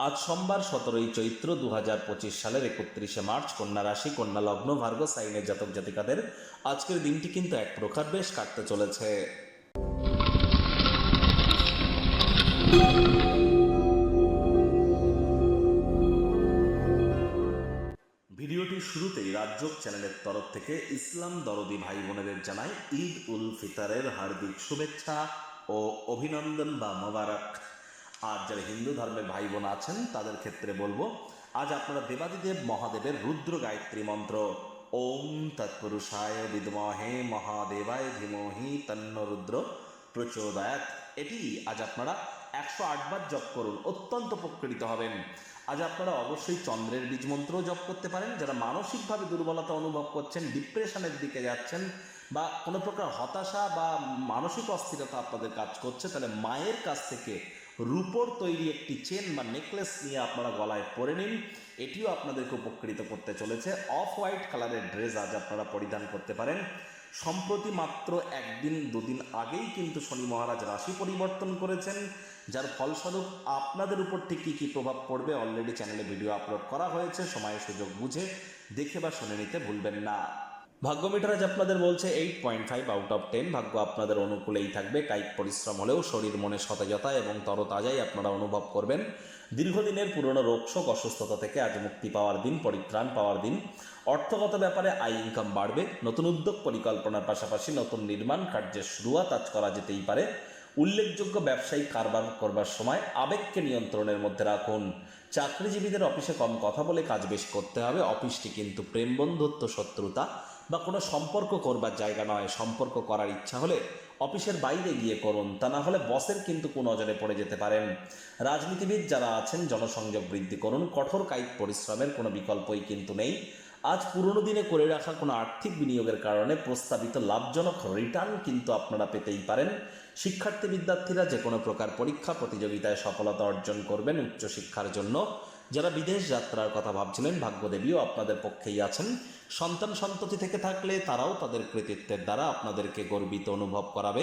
আজ সোমবার সতেরোই চৈত্র দু হাজার পঁচিশ সালের একত্রিশে মার্চ কন্যা রাশি, কন্যা লগ্ন ভার্গ সাইনের জাতক জাতিকাদের আজকের দিনটি কিন্তু এক প্রকার বেশ কাটতে চলেছে। ভিডিওটির শুরুতেই রাজ্যক চ্যানেলের তরফ থেকে ইসলাম দরদি ভাই বোনেদের জানায় ঈদ উল ফিতরের হার্দিক শুভেচ্ছা ও অভিনন্দন বা মোবারক। আর যারা হিন্দু ধর্মের ভাই বোন আছেন, তাদের ক্ষেত্রে বলব, আজ আপনারা দেবাদিদেব মহাদেবের রুদ্র গায়ত্রী মন্ত্র, ওম তৎপুরুষায় বিদ্মহে মহাদেবায় ধীমহি তন্ন রুদ্র প্রচোদয়াত। এটি আজ আপনারা একশো আটবার জপ করুন, অত্যন্ত উপকৃত হবেন। আজ আপনারা অবশ্যই চন্দ্রের বীজ মন্ত্রও জপ করতে পারেন। যারা মানসিকভাবে দুর্বলতা অনুভব করছেন, ডিপ্রেশনের দিকে যাচ্ছেন বা কোনো প্রকার হতাশা বা মানসিক অস্থিরতা আপনাদের কাজ করছে, তাহলে মায়ের কাছ থেকে রূপোর তৈরি একটি চেন বা নেকলেস নিয়ে আপনারা গলায় পরে নিন। এটিও আপনাদেরকে উপকৃত করতে চলেছে। অফ হোয়াইট কালারের ড্রেস আজ আপনারা পরিধান করতে পারেন। সম্প্রতি মাত্র একদিন, দুদিন আগেই কিন্তু শনি মহারাজ রাশি পরিবর্তন করেছেন, যার ফলস্বরূপ আপনাদের উপর ঠিক কী কী প্রভাব পড়বে অলরেডি চ্যানেলে ভিডিও আপলোড করা হয়েছে। সময় সুযোগ বুঝে দেখে বা শুনে নিতে ভুলবেন না। ভাগ্য মিটার আজ আপনাদের বলছে eight point five out of ten ভাগ্য আপনাদের অনুকূলেই থাকবে। কায়িক পরিশ্রম হলেও শরীর মনে সতেজতা এবং তরতাজাই আপনারা অনুভব করবেন। দীর্ঘদিনের পুরনো রোগশোক অসুস্থতা থেকে আজ মুক্তি পাওয়ার দিন, পরিত্রাণ পাওয়ার দিন। অর্থগত ব্যাপারে আয় ইনকাম বাড়বে। নতুন উদ্যোগ পরিকল্পনার পাশাপাশি নতুন নির্মাণ কার্যের শুরুয়াত আজ করা যেতেই পারে। উল্লেখযোগ্য ব্যবসায়িক কারবার করবার সময় আবেগকে নিয়ন্ত্রণের মধ্যে রাখুন। চাকরিজীবীদের অফিসে কম কথা বলে কাজ বেশি করতে হবে। অফিসটি কিন্তু প্রেম বন্ধুত্ব, শত্রুতা। বা কোনো সম্পর্ক করবার জায়গা নয়, সম্পর্ক করার ইচ্ছা হলে অফিসের বাইরে গিয়ে করুন, তা না হলে বসের কিন্তু কোন নজরে পড়ে যেতে পারেন। রাজনীতিবিদ যারা আছেন, জনসংযোগ বৃদ্ধি করুন, কঠোর কায়িক পরিশ্রমের কোনো বিকল্পই কিন্তু নেই। আজ পুরনো দিনে করে রাখা কোনো আর্থিক বিনিয়োগের কারণে প্রস্তাবিত লাভজনক রিটার্ন কিন্তু আপনারা পেতেই পারেন। শিক্ষার্থী বিদ্যার্থীরা যে কোনো প্রকার পরীক্ষা, প্রতিযোগিতায় সফলতা অর্জন করবেন উচ্চশিক্ষার জন্য। যারা বিদেশ যাত্রার কথা ভাবছিলেন, ভাগ্যদেবীও আপনাদের পক্ষেই আছেন। সন্তান সন্ততি থেকে থাকলে তারাও তাদের কৃতিত্বের দ্বারা আপনাদেরকে গর্বিত অনুভব করাবে।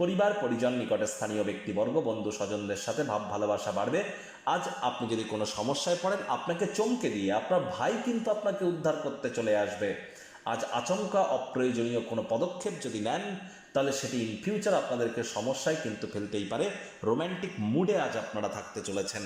পরিবার, পরিজন, নিকটে স্থানীয় ব্যক্তিবর্গ, বন্ধু স্বজনদের সাথে ভাব, ভালোবাসা বাড়বে। আজ আপনি যদি কোনো সমস্যায় পড়েন, আপনাকে চমকে দিয়ে আপনার ভাই কিন্তু আপনাকে উদ্ধার করতে চলে আসবে। আজ আচমকা অপ্রয়োজনীয় কোনো পদক্ষেপ যদি নেন, তাহলে সেটি ইন ফিউচার আপনাদেরকে সমস্যায় কিন্তু ফেলতেই পারে। রোম্যান্টিক মুডে আজ আপনারা থাকতে চলেছেন।